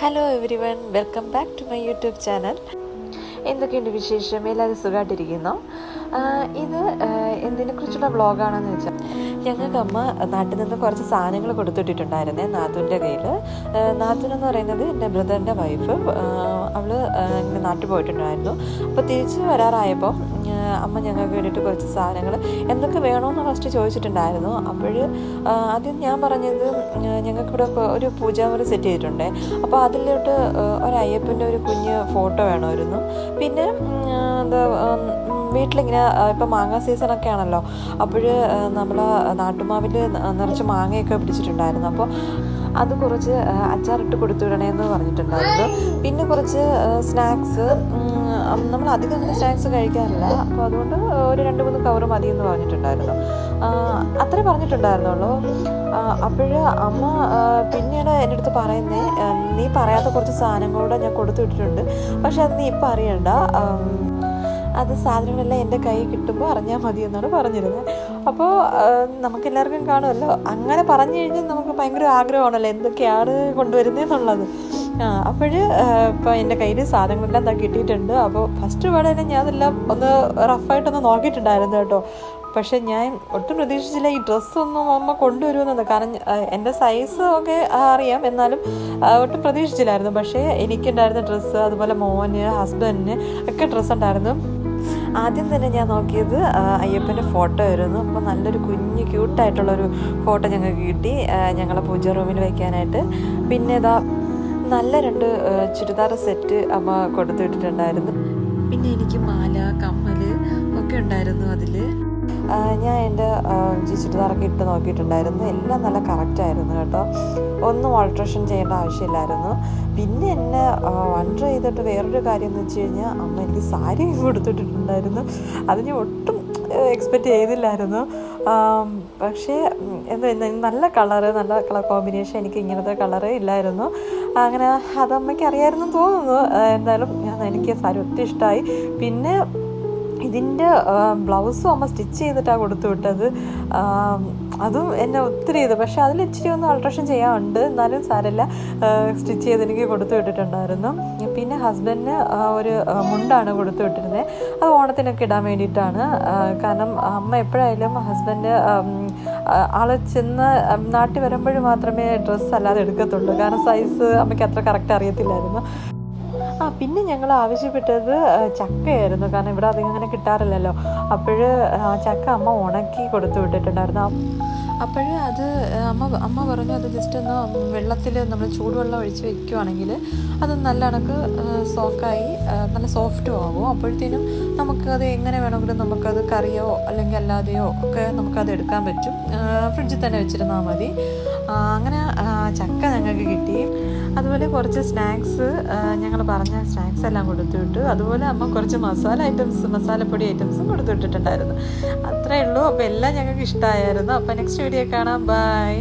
Hello everyone welcome back to my YouTube channel എന്തൊക്കെയുണ്ട് വിശേഷം? എല്ലാവരും സുഖമായിട്ടിരിക്കുന്നു? ഇത് എന്തിനെക്കുറിച്ചുള്ള വ്ളോഗാണെന്ന് വെച്ചാൽ ഞങ്ങൾക്ക് അമ്മ നാട്ടിൽ നിന്ന് കുറച്ച് സാധനങ്ങൾ കൊടുത്തിട്ടിട്ടുണ്ടായിരുന്നേ നാത്തൂന്റെ കയ്യിൽ. നാത്തൂൻ എന്ന് പറയുന്നത് എന്റെ ബ്രദറിന്റെ വൈഫ്. അവൾ ഇങ്ങനെ നാട്ടിൽ പോയിട്ടുണ്ടായിരുന്നു. അപ്പോൾ തിരിച്ച് വരാറായപ്പോൾ അമ്മ ഞങ്ങൾക്ക് വേണ്ടിയിട്ട് കുറച്ച് സാധനങ്ങൾ എന്തൊക്കെ വേണമെന്ന് ഫസ്റ്റ് ചോദിച്ചിട്ടുണ്ടായിരുന്നു. അപ്പോൾ ആദ്യം ഞാൻ പറഞ്ഞത് ഞങ്ങൾക്കിവിടെ ഒരു പൂജാമുറി സെറ്റ് ചെയ്തിട്ടുണ്ട്. അപ്പോൾ അതിലോട്ട് ഒരു അയ്യപ്പന്റെ ഒരു കുഞ്ഞ് ഫോട്ടോ വേണമായിരുന്നു. പിന്നെ എന്താ വീട്ടിലിങ്ങനെ ഇപ്പോൾ മാങ്ങ സീസണൊക്കെ ആണല്ലോ. അപ്പോൾ നമ്മൾ നാട്ടുമാവിൽ നിറച്ച് മാങ്ങയൊക്കെ പിടിച്ചിട്ടുണ്ടായിരുന്നു. അപ്പോൾ അത് കുറച്ച് അച്ചാറിട്ട് അച്ചാറിട്ട് കൊടുത്തുവിടണേന്ന് പറഞ്ഞിട്ടുണ്ടായിരുന്നു. പിന്നെ കുറച്ച് സ്നാക്സ് നമ്മൾ അധികം അങ്ങനെ സ്നാക്സ് കഴിക്കാറില്ല. അപ്പോൾ അതുകൊണ്ട് ഒരു രണ്ട് മൂന്ന് കവർ മതി എന്ന് പറഞ്ഞിട്ടുണ്ടായിരുന്നു. അത്രേ പറഞ്ഞിട്ടുണ്ടായിരുന്നുള്ളൂ. അപ്പോൾ അമ്മ പിന്നീട് എന്റെ അടുത്ത് പറയുന്നേ നീ പറയാത്ത കുറച്ച് സാധനങ്ങളൂടെ ഞാൻ കൊടുത്തു വിട്ടിട്ടുണ്ട് പക്ഷെ അത് നീ ഇപ്പം അറിയണ്ട. അത് സാധനങ്ങളെല്ലാം എന്റെ കൈ കിട്ടുമ്പോൾ അറിഞ്ഞാൽ മതി എന്നാണ് പറഞ്ഞിരുന്നത് അപ്പോൾ നമുക്കെല്ലാവർക്കും കാണുമല്ലോ അങ്ങനെ പറഞ്ഞു കഴിഞ്ഞാൽ നമുക്ക് ഭയങ്കര ആഗ്രഹമാണല്ലോ എന്തൊക്കെയാണ് കൊണ്ടുവരുന്നതെന്നുള്ളത് അപ്പോൾ ഇപ്പോൾ എന്റെ കയ്യിൽ സാധനങ്ങളെല്ലാം എന്താ കിട്ടിയിട്ടുണ്ട്. അപ്പോൾ ഫസ്റ്റ് പാടെ തന്നെ ഞാൻ അതെല്ലാം ഒന്ന് റഫായിട്ടൊന്ന് നോക്കിയിട്ടുണ്ടായിരുന്നു കേട്ടോ. പക്ഷേ ഞാൻ ഒട്ടും പ്രതീക്ഷിച്ചില്ല ഈ ഡ്രസ്സൊന്നും അമ്മ കൊണ്ടുവരുമെന്നത് കാരണം എന്റെ സൈസ് ഒക്കെ അറിയാം. എന്നാലും ഒട്ടും പ്രതീക്ഷിച്ചില്ലായിരുന്നു. പക്ഷേ എനിക്കുണ്ടായിരുന്ന ഡ്രസ്സ് അതുപോലെ മോന് ഹസ്ബൻഡിന് ഒക്കെ ഡ്രസ്സ് ഉണ്ടായിരുന്നു. ആദ്യം തന്നെ ഞാൻ നോക്കിയത് അയ്യപ്പന്റെ ഫോട്ടോ ആയിരുന്നു. അപ്പോൾ നല്ലൊരു കുഞ്ഞ് ക്യൂട്ടായിട്ടുള്ളൊരു ഫോട്ടോ ഞങ്ങൾക്ക് കിട്ടി ഞങ്ങളെ പൂജ റൂമിൽ വയ്ക്കാനായിട്ട് പിന്നെ ഇതാ നല്ല രണ്ട് ചുരിദാർ സെറ്റ് അമ്മ കൊടുത്തു വിട്ടിട്ടുണ്ടായിരുന്നു പിന്നെ എനിക്ക് മാല കമ്മൽ ഒക്കെ ഉണ്ടായിരുന്നു അതിൽ ഞാൻ എന്റെ ചുരിദാറൊക്കെ ഇട്ട് നോക്കിയിട്ടുണ്ടായിരുന്നു. എല്ലാം നല്ല കറക്റ്റ് ആയിരുന്നു കേട്ടോ. ഒന്നും ഓൾട്രേഷൻ ചെയ്യേണ്ട ആവശ്യമില്ലായിരുന്നു. പിന്നെ എന്നെ വണ്ടർ ചെയ്തിട്ട് വേറൊരു കാര്യം എന്ന് വെച്ച് കഴിഞ്ഞാൽ അമ്മ എനിക്ക് സാരി കൊടുത്തിട്ടുണ്ടായിരുന്നു അത് ഞാൻ ഒട്ടും എക്സ്പെക്റ്റ് ചെയ്തില്ലായിരുന്നു. പക്ഷേ എന്താ നല്ല കളറ് നല്ല കളർ കോമ്പിനേഷൻ എനിക്ക് ഇങ്ങനത്തെ കളറ് ഇല്ലായിരുന്നു. അങ്ങനെ അത് അമ്മയ്ക്ക് അറിയായിരുന്നു തോന്നുന്നു. എന്തായാലും ഞാൻ എനിക്ക് സാരി ഒത്തിരി ഇഷ്ടമായി പിന്നെ ഇതിന്റെ ബ്ലൗസും അമ്മ സ്റ്റിച്ച് ചെയ്തിട്ടാണ് കൊടുത്തു വിട്ടത്. അതും എന്നെ ഒത്തിരി ഇത് പക്ഷേ അതിൽ ഇച്ചിരി ഒന്ന് ആൾട്രേഷൻ ചെയ്യാനുണ്ട്. എന്നാലും സാരല്ല സ്റ്റിച്ച് ചെയ്ത് എനിക്ക് കൊടുത്തു വിട്ടിട്ടുണ്ടായിരുന്നു. പിന്നെ ഹസ്ബൻഡിന് ഒരു മുണ്ടാണ് കൊടുത്തു വിട്ടിരുന്നത് അത് ഓണത്തിനൊക്കെ ഇടാൻ വേണ്ടിയിട്ടാണ്. കാരണം അമ്മ എപ്പോഴായാലും ഹസ്ബൻഡ് ആൾ ചെന്ന് നാട്ടിൽ വരുമ്പോഴും മാത്രമേ ഡ്രസ്സ് അല്ലാതെ എടുക്കത്തുള്ളൂ. കാരണം സൈസ് അമ്മയ്ക്ക് അത്ര കറക്റ്റ് അറിയത്തില്ലായിരുന്നു. ആ പിന്നെ ഞങ്ങൾ ആവശ്യപ്പെട്ടത് ചക്കയായിരുന്നു. കാരണം ഇവിടെ അധികം അങ്ങനെ കിട്ടാറില്ലല്ലോ. അപ്പോൾ ചക്ക അമ്മ ഉണക്കി കൊടുത്തു വിട്ടിട്ടുണ്ടായിരുന്നു. അപ്പോൾ അത് അമ്മ അമ്മ പറഞ്ഞു അത് ജസ്റ്റ് ഒന്ന് വെള്ളത്തിൽ നമ്മൾ ചൂടുവെള്ളം ഒഴിച്ച് വെക്കുവാണെങ്കിൽ അത് നല്ല കണക്ക് സോക്കായി നല്ല സോഫ്റ്റും ആകും അപ്പോഴത്തേനും നമുക്കത് എങ്ങനെ വേണമെങ്കിലും നമുക്കത് കറിയോ അല്ലെങ്കിൽ അല്ലാതെയോ ഒക്കെ നമുക്കത് എടുക്കാൻ പറ്റും. ഫ്രിഡ്ജിൽ തന്നെ വെച്ചിരുന്നാൽ മതി. അങ്ങനെ ചക്ക ഞങ്ങൾക്ക് കിട്ടി. അതുപോലെ കുറച്ച് സ്നാക്സ് ഞങ്ങൾ പറഞ്ഞ സ്നാക്സ് എല്ലാം കൊടുത്തുവിട്ടു. അതുപോലെ അമ്മ കുറച്ച് മസാല ഐറ്റംസ് മസാലപ്പൊടി ഐറ്റംസും കൊടുത്തുവിട്ടിട്ടുണ്ടായിരുന്നു. അത്രയേ അത്രേ ഉള്ളൂ. അപ്പോൾ എല്ലാം ഞങ്ങൾക്ക് ഇഷ്ടമായിരുന്നു അപ്പോൾ നെക്സ്റ്റ് വീഡിയോ കാണാം. ബൈ